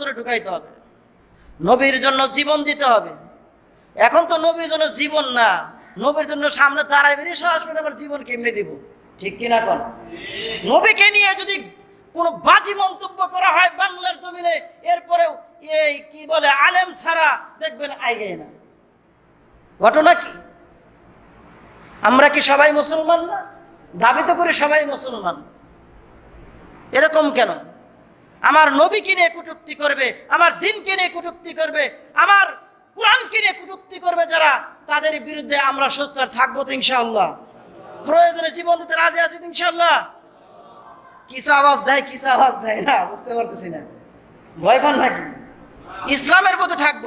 অন্তরে ঢুকাইতে হবে। নবীর জন্য জীবন দিতে হবে। এখন তো নবীর জন্য জীবন না। নবীর জন্য সামনে দাঁড়ায় বেরিয়ে সরাসরি আবার জীবন কেমনে দিব? ঠিক কিনা কন? নবীকে নিয়ে যদি কোনো বাজি মন্তব্য করা হয় বাংলার জমিনে, এরপরেও এই কি বলে, আলেম ছাড়া দেখবেন আইগে না। ঘটনা কি? আমরা কি সবাই মুসলমান না? দাবি তো করি সবাই মুসলমান। এরকম কেন? আমার নবীকে নিয়ে কটুক্তি করবে, আমার দিনকে নিয়ে কটুক্তি করবে, আমার কোরআনকে নিয়ে কটুক্তি করবে যারা, তাদের বিরুদ্ধে আমরা সোচ্চার থাকব তো ইনশাআল্লাহ। প্রয়োজনে জীবন দিতে রাজি আছি তো ইনশাআল্লাহ? কিসা আওয়াজ দেয় কিসা আওয়াজ দেয় না, বুঝতে পারতেছি না। ভয় পান নাকি? ইসলামের পথে থাকব।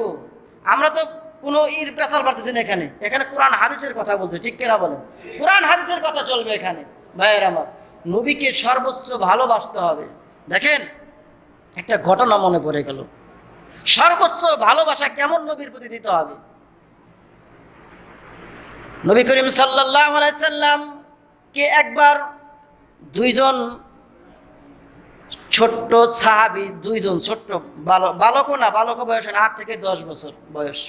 আমরা তো কোনো ইর পেঁচাল পারতেছি না এখানে। এখানে কোরআন হাদিসের কথা বলছে, ঠিক কিনা বলেন? কোরআন হাদিসের কথা চলবে এখানে। ভাইয়ের আমার, নবীকে সর্বোচ্চ ভালোবাসতে হবে। দেখেন একটা ঘটনা মনে পড়ে গেল। সর্বোচ্চ ভালোবাসা কেমন নবীর প্রতি দিতে হবে? নবী করিম সাল্লাহ আলাইসাল্লাম কে একবার দুইজন ছোট্ট সাহাবি, দুইজন ছোট্ট বালক বালকও না বালক বয়স আট থেকে দশ বছর বয়স।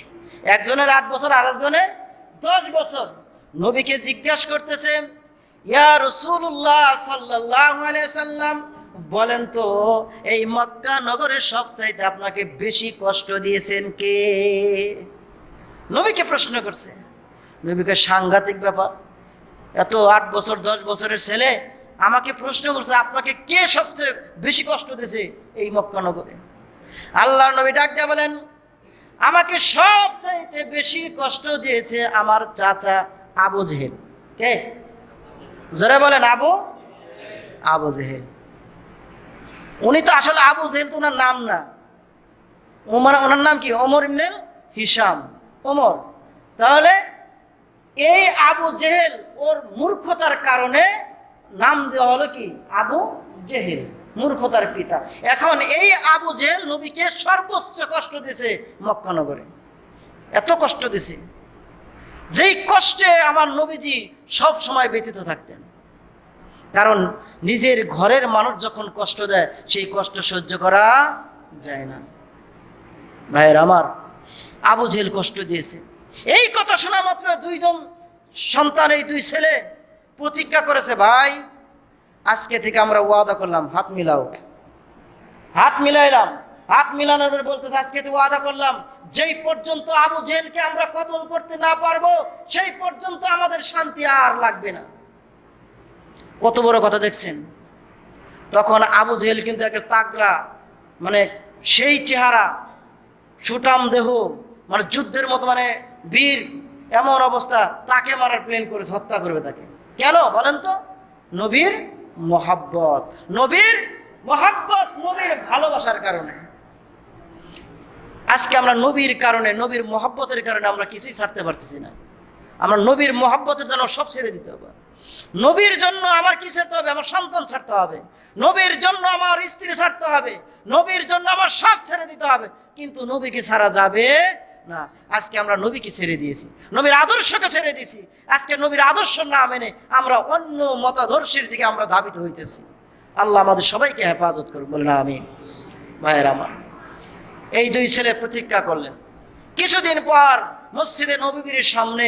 একজনের আট বছর আর একজনের দশ বছর। নবীকে জিজ্ঞাসা করতেছে, ইয়া রসুল্লাহ সাল্লাহ সাল্লাম বলেন তো, এই মক্কা নগরের সব চাইতে আপনাকে বেশি কষ্ট দিয়েছেন কে? নবীকে প্রশ্ন করছে। নবীকে সাংঘাতিক ব্যাপার। এত আট বছর, দশ বছরের ছেলে আমাকে প্রশ্ন করছে, আপনাকে কে সবচেয়ে বেশি কষ্ট দিয়েছে এই মক্কানগরে আল্লাহ নবী ডাক দিয়ে বলেন, আমাকে সবচাইতে বেশি কষ্ট দিয়েছে আমার চাচা আবু জেহেল। কে? জোরে বলেন, আবু? আবু জেহেল। উনি তো আসলে আবু জেহেল তো ওনার নাম না। ওমার ওনার নাম কি? ওমর ইবনে হিসাম ওমর। তাহলে এই আবু জেহেল ওর মূর্খতার কারণে নাম দেওয়া হলো কি? আবু জেহেল, মূর্খতার পিতা। এখন এই আবু জেহেল নবীকে সর্বোচ্চ কষ্ট দিছে মক্কানগরে এত কষ্ট দিছে। যেই কষ্টে আমার নবীজি সব সময় ব্যতীত থাকতেন। কারণ নিজের ঘরের মানুষ যখন কষ্ট দেয়, সেই কষ্ট সহ্য করা যায় না। ভাইয়ের আমার, আবু জেহেল কষ্ট দিয়েছে। এই কথা শোনা মাত্র দুইজন সন্তান, এই দুই ছেলে প্রতিজ্ঞা করেছে, ভাই, আজকে থেকে আমরা ওয়াদা করলাম, হাত মিলাও। হাত মিলাইলাম। হাত মিলানোর পরে বলতেছে, আজকে তো ওয়াদা করলাম, যেই পর্যন্ত আবু জেহেলকে আমরা কতল করতে না পারব, সেই পর্যন্ত আমাদের শান্তি আর লাগবে না। কত বড় কথা দেখছেন? তখন আবু জেহেল কিন্তু একটা তাগড়া মানে সেই চেহারা সুটাম দেহ মানে যুদ্ধের মতো মানে বীর, এমন অবস্থা, তাকে মারার প্লেন করেছে, হত্যা করবে তাকে। কেন? বলেন তো। নবীর মহাব্বত। নবীর মহাব্বত নবীর ভালোবাসার কারণে। আজকে আমরা নবীর কারণে, নবীর মহাব্বতের কারণে আমরা কিছুই ছাড়তে পারতেছি না। আমরা নবীর মহাব্বতের জন্য সব ছেড়ে দিতে হবে। নবীর জন্য আমার কি ছাড়তে হবে? আমার সন্তান ছাড়তে হবে। নবীর জন্য আমার স্ত্রী ছাড়তে হবে। নবীর জন্য আমার সব ছেড়ে দিতে হবে। কিন্তু নবীকে ছাড়া যাবে না। আজকে আমরা নবীকে ছেড়ে দিয়েছি। নবীর আদর্শকে ছেড়ে দিয়েছি। আজকে নবীর আদর্শ না মেনে আমরা অন্য মতাদর্শের দিকে আমরা ধাবিত হইতেছি। আল্লাহ আমাদের সবাইকে হেফাজত করুন বলে না আমি ভাইয়ের আমার এই দুই ছেলে প্রতিজ্ঞা করলেন। কিছুদিন পর মসজিদে নবীবীর সামনে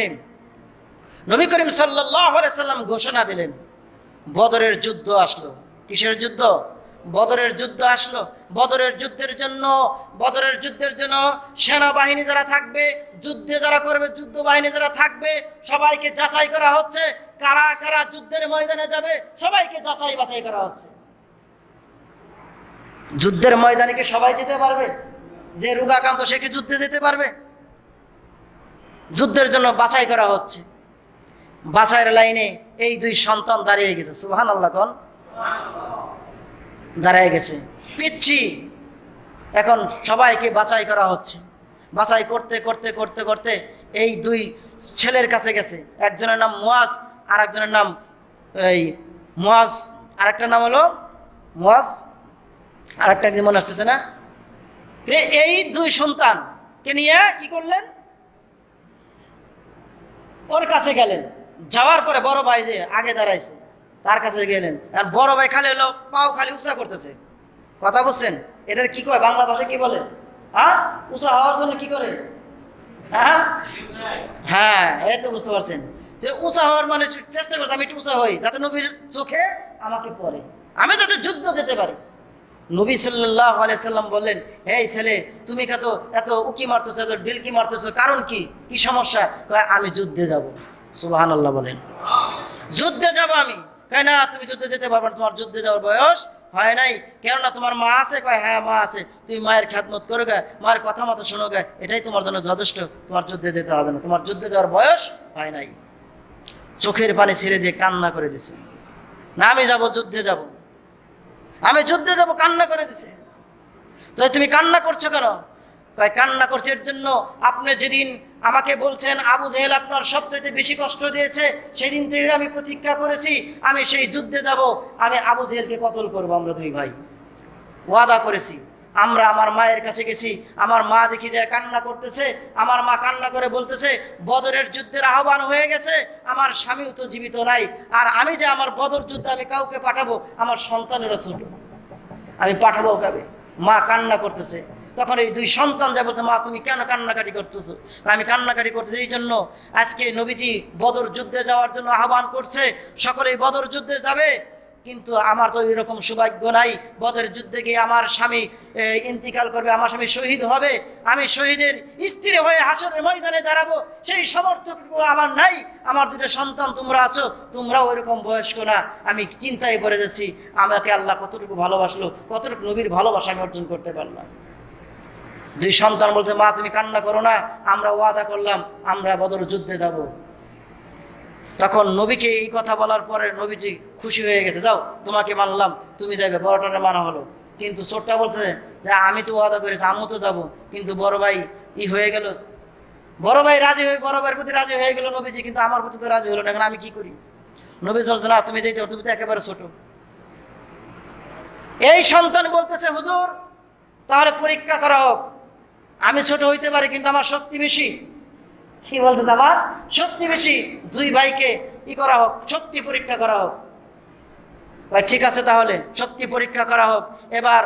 নবী করিম সাল্লাম ঘোষণা দিলেন, বদরের যুদ্ধ আসলো। কিসের যুদ্ধ? বদরের যুদ্ধ আসলো। বদরের যুদ্ধের জন্য, বদরের যুদ্ধের জন্য সেনাবাহিনী যারা থাকবে, যুদ্ধে যারা করবে যুদ্ধ বাহিনী যারা থাকবে, সবাইকে যাচাই করা হচ্ছে। কারা কারা যুদ্ধের ময়দানে যাবে, সবাইকে যাচাই বাছাই করা হচ্ছে। যুদ্ধের ময়দানে কি সবাই যেতে পারবে? যে রোগাক্রান্ত সে কি যুদ্ধে যেতে পারবে? যুদ্ধের জন্য বাছাই করা হচ্ছে। বাছাইয়ের লাইনে এই দুই সন্তান দাঁড়িয়ে গেছে। সুহান আল্লাহ কন। দাঁড়িয়ে গেছে। পিচ্ছি। এখন সবাইকে বাছাই করা হচ্ছে। বাছাই করতে করতে করতে করতে এই দুই ছেলের কাছে গেছে। একজনের নাম মুয়াজ আর একজনের নাম এই মুয়াজ। আরেকটা নাম হলো মুয়াজ। আর একটা মনে আসতেছে না। এই দুই সন্তানকে নিয়ে কি করলেন? ওর কাছে গেলেন। যাওয়ার পরে বড় ভাই যে আগে দাঁড়াইছে, তার কাছে গেলেন আর বড় ভাই খালি হলো পাও খালি উঁচা করতেছে। কথা বলছেন এটার কি কয়? বাংলা ভাষায় কি বলে? হ্যাঁ? উষা হওয়ার জন্য কি করে? হ্যাঁ? হ্যাঁ এই তো বুঝতে পারছেন। যে উষা হওয়ার মানে চেষ্টা করছে আমি একটু উষা হই, যাতে নবীর চোখে আমাকে পড়ে। আমি যাতে যুদ্ধ যেতে পারি। নবী সাল্লাহ আলাইসাল্লাম বললেন হে ছেলে, তুমি কত এত উকি মারতেছো, এত ডিলকি মারতেছো, কারণ কি? কি সমস্যা? আমি যুদ্ধে যাব। সুবাহান আল্লাহ বলেন। যুদ্ধে যাব আমি। কয় না, তুমি যুদ্ধে যেতে পারবে তোমার যুদ্ধে যাওয়ার বয়স হয় নাই। কেননা তোমার মা আছে, কয় হ্যাঁ মা আছে। তুমি মায়ের খ্যাতমত করো গে মায়ের কথা মতো শোনো গে এটাই তোমার জন্য যথেষ্ট, তোমার যুদ্ধে যেতে হবে না। তোমার যুদ্ধে যাওয়ার বয়স হয় নাই। চোখের পানি ছেড়ে দিয়ে কান্না করে দিছে। না, আমি যাব, যুদ্ধে যাব। আমি যুদ্ধে যাব, কান্না করে দিছে। তো তুমি কান্না করছ কেন? কয়, কান্না করছে, এর জন্য আপনি যেদিন আমাকে বলছেন, আবু জেহেল আপনার সবচেয়ে বেশি কষ্ট দিয়েছে, সেদিন থেকে আমি প্রতীক্ষা করেছি, আমি সেই যুদ্ধে যাব, আমি আবু জেহেলকে কতল করব আমরা দুই ভাই। ওয়াদা করেছি। আমরা আমার মায়ের কাছে গেছি, আমার মা দেখি যে কান্না করতেছে, আমার মা কান্না করে বলতেছে, বদরের যুদ্ধের আহ্বান হয়ে গেছে, আমার স্বামীও তো জীবিত নাই, আর আমি যে আমার বদর যুদ্ধে আমি কাউকে পাঠাবো, আমার সন্তানেরও ছোট। আমি পাঠাবো কাবে মা কান্না করতেছে। তখন এই দুই সন্তান যা মা, তুমি কেন কান্নাকাটি করতেছো? আমি কান্নাকাটি করতেছি এই জন্য আজকে নবীজি বদর যুদ্ধে যাওয়ার জন্য আহ্বান করছে, সকলেই বদর যুদ্ধে যাবে, কিন্তু আমার তো এরকম সৌভাগ্য নাই বদরের যুদ্ধে গিয়ে আমার স্বামী ইন্তিকাল করবে, আমার স্বামী শহীদ হবে, আমি শহীদের স্ত্রী হয়ে হাসরের ময়দানে দাঁড়াবো, সেই সমর্থকটুকু আমার নাই, আমার দুটো সন্তান তোমরা আছো, তোমরাও ওইরকম বয়স্ক না, আমি চিন্তায় পড়ে যাচ্ছি, আমাকে আল্লাহ কতটুকু ভালোবাসলো, কতটুকু নবীর ভালোবাসা আমি অর্জন করতে পারলাম। দুই সন্তান বলতে মা, তুমি কান্না করো না, আমরা ওয়াদা করলাম, আমরা বদর যুদ্ধে যাব। তখন নবীকে এই কথা বলার পরে নবীজি খুশি হয়ে গেছে, যাও, তোমাকে মানলাম, তুমি যাবে বড়টারে মানা হলো। কিন্তু ছোটটা বলছে যে, আমি তো ওয়াদা করেছি, আমিও তো যাব। কিন্তু বড় ভাই ই হয়ে গেল। বড় ভাই রাজি হয়ে, বড় ভাইয়ের প্রতি রাজি হয়ে গেল নবীজি, কিন্তু আমার প্রতি তো রাজি হলো না, এখন আমি কি করি? নবী বলছে, না, তুমি যেতে তুমি তো একেবারে ছোট। এই সন্তান বলতেছে, হুজুর, তাহলে পরীক্ষা করা হোক। আমি ছোট হইতে পারি কিন্তু আমার শক্তি বেশি। কি বলতেছে আমার শক্তি বেশি। দুই ভাইকে ই করা হোক শক্তি পরীক্ষা করা হোক। কয়, ঠিক আছে তাহলে শক্তি পরীক্ষা করা হোক। এবার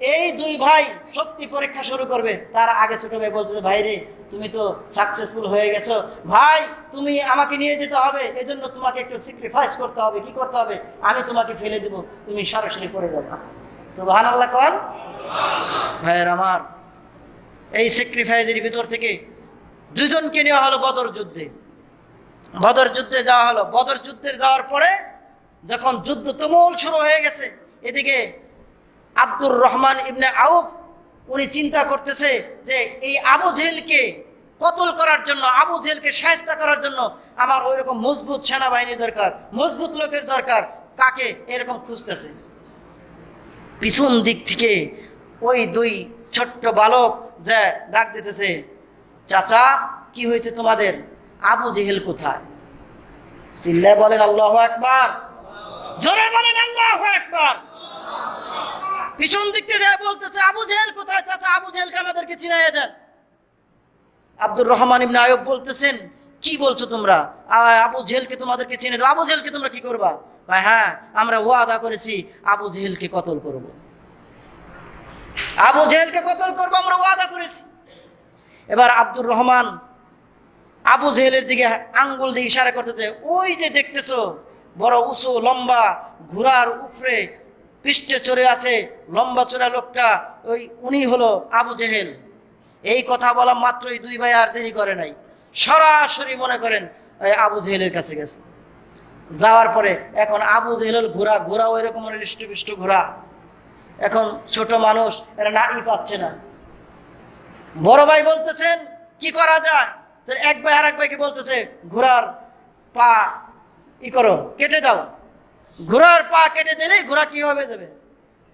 এই দুই ভাই শক্তি পরীক্ষা শুরু করবে। তার আগে ছোট ভাই বলতেছে ভাই রে তুমি তো সাকসেসফুল হয়ে গেছো। ভাই তুমি আমাকে নিয়ে যেতে হবে। এজন্য তোমাকে একটু স্যাক্রিফাইস করতে হবে। কি করতে হবে? আমি তোমাকে ফেলে দেব। তুমি সরাসরি পড়ে যাবে। সুবহান আল্লাহ কন। ভাইয়ের আমার এই স্যাক্রিফাইসের ভিতর থেকে দুজনকে নেওয়া হলো বদর যুদ্ধে। বদর যুদ্ধে যাওয়া হলো। বদর যুদ্ধে যাওয়ার পরে যখন যুদ্ধ তুমুল শুরু হয়ে গেছে, এদিকে আব্দুর রহমান ইবনে আউফ, উনি চিন্তা করতেছে যে এই আবু জেহেলকে কতল করার জন্য, আবু জেহেলকে সাহায্য করার জন্য আমার ওই রকম মজবুত সেনাবাহিনী দরকার, মজবুত লোকের দরকার, কাকে এরকম খুঁজতেছে। পিছন দিক থেকে ওই দুই ছোট্ট বালক যে ডাক দিতেছে, চাচা, কি হয়েছে তোমাদের? আবু জেহেল কোথায়? চিল্লায় বলেন, আল্লাহ একবার জোরে বলেন, আল্লাহ একবার পিছন দিক থেকে যায় বলতেছে, আবু জেহেল কোথায়? চাচা, আবু জেহেলকে আমাদেরকে চিনাইয়ে দেন। আব্দুর রহমান ইবনে আয়ব বলতেছেন, কি বলছো তোমরা? আবু জেহেলকে তোমাদেরকে চিনে দেবো আবু জেহেলকে তোমরা কি করবা? হ্যাঁ আমরা ওয়াদা করেছি, আবু জেহেলকে কতল করব। আবু জেহেলকে কতল করব? আমরা ওয়াদা করেছি। এবার আব্দুর রহমান আবু জেহেলের দিকে আঙ্গুল দিয়ে ইশারা করতেছে ওই যে দেখতেছো, বড় উঁচু, লম্বা, ঘোড়ার উপরে পৃষ্ঠে চড়ে আছে, লম্বা চড়া লোকটা, ওই উনি হলো আবু জেহেল। এই কথা বলা মাত্রই দুই ভাই আর দেরি করে নাই। সরাসরি মনে করেন আবু জেহেলের কাছে গেছে। যাওয়ার পরে এখন আবু জেহেল ঘোড়া ঘোড়া ওই রকম হৃষ্টপুষ্ট ঘোড়া। এখন ছোট মানুষ, এরা না ই পাচ্ছে না। বড় ভাই বলতেছেন, কি করা যায়? এক ভাই আর এক ভাইকে বলতেছে, ঘোড়ার পা ই করো, কেটে দাও। ঘোড়ার পা কেটে দিলেই ঘোড়া কি হবে যাবে?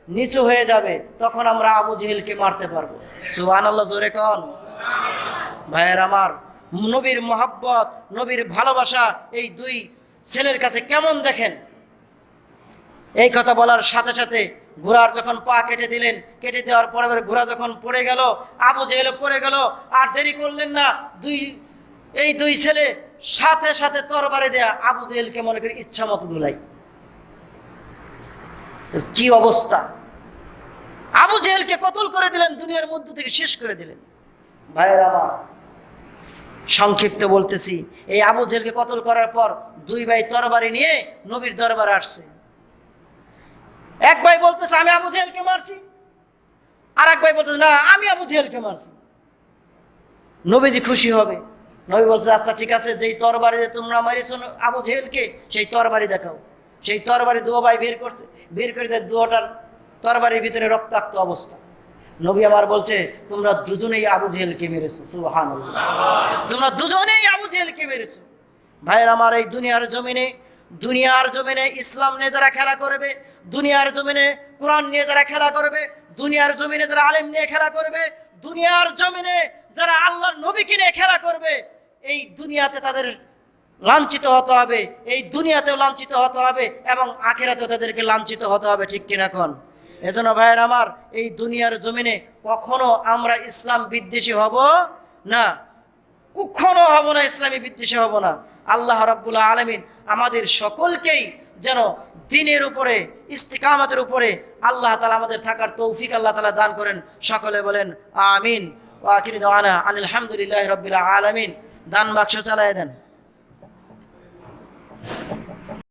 নিচু হয়ে যাবে। তখন আমরা আবু জেহেলকে মারতে পারব। সুহান আল্লাহ জোরে কন। ভাইয়ের আমার, নবীর মোহাব্বত, নবীর ভালোবাসা এই দুই ছেলের কাছে কেমন দেখেন? এই কথা বলার সাথে সাথে ঘোড়ার যখন পা কেটে দিলেন, কেটে দেওয়ার পরে ঘোড়া যখন পড়ে গেল, আবু জেহেল পড়ে গেল, আর দেরি করলেন না, দুই, এই দুই ছেলে সাথে সাথে তরবারে দেয়া আবু জেহেলকে মনে করি ইচ্ছা মতো দুলাই। কি অবস্থা? আবু জেহেলকে কতল করে দিলেন, দুনিয়ার মধ্য থেকে শেষ করে দিলেন। ভাইয়ের আমার, সংক্ষিপ্ত বলতেছি, এই আবু জেহেলকে কতল করার পর দুই ভাই তরবারি নিয়ে নবীর দরবারে আসছে। এক ভাই বলতেছে, আমি আবু জেহেলকে মারছি। আর এক ভাই বলতেছে, না, আমি আবু জেহেলকে মারছি। নবীজি খুশি হবে। নবী বলছে আচ্ছা ঠিক আছে, যেই তরবারি দিয়ে তোমরা মারিছ আবু জেহেলকে, সেই তরবারি দেখাও। সেই তরবারি দুয়া ভাই বের করছে। বের করে দেয় দুয়াটার তরবারির ভিতরে রক্তাক্ত অবস্থা। নবী আমার বলছে, তোমরা দুজনেই আবু জেহেলকে মেরেছো। সুহান তোমরা দুজনেই আবু জেহেলকে মেরেছো। ভাইয়ের আমার এই দুনিয়ার জমিনে দুনিয়ার জমিনে ইসলাম নিয়ে যারা খেলা করবে, দুনিয়ার জমিনে কোরআন নিয়ে যারা খেলা করবে, দুনিয়ার জমিনে যারা আলেম নিয়ে খেলা করবে, দুনিয়ার জমিনে যারা আল্লাহর নবীকে নিয়ে খেলা করবে, এই দুনিয়াতে তাদের লাঞ্ছিত হতে হবে, এই দুনিয়াতেও লাঞ্ছিত হতে হবে এবং আখেরাতেও তাদেরকে লাঞ্ছিত হতে হবে, ঠিক কিনা এখন? এজন্য ভাইয়ের আমার, এই দুনিয়ার জমিনে কখনো আমরা ইসলাম বিদ্বেষী হব না, কখনো হব না ইসলামী বিদ্বেষী হব না। আল্লাহ রাব্বুল আলমিন আমাদের সকলকেই যেন দিনের উপরে, ইস্তিকামতের উপরে আল্লাহ তালা আমাদের থাকার তৌফিক আল্লাহ তালা দান করেন। সকলে বলেন, আমিন। ওয়াকির দাওয়ানা আনিল হামদুলিল্লাহ রবিল আলমিন। দান বাক্স চালায় দেন।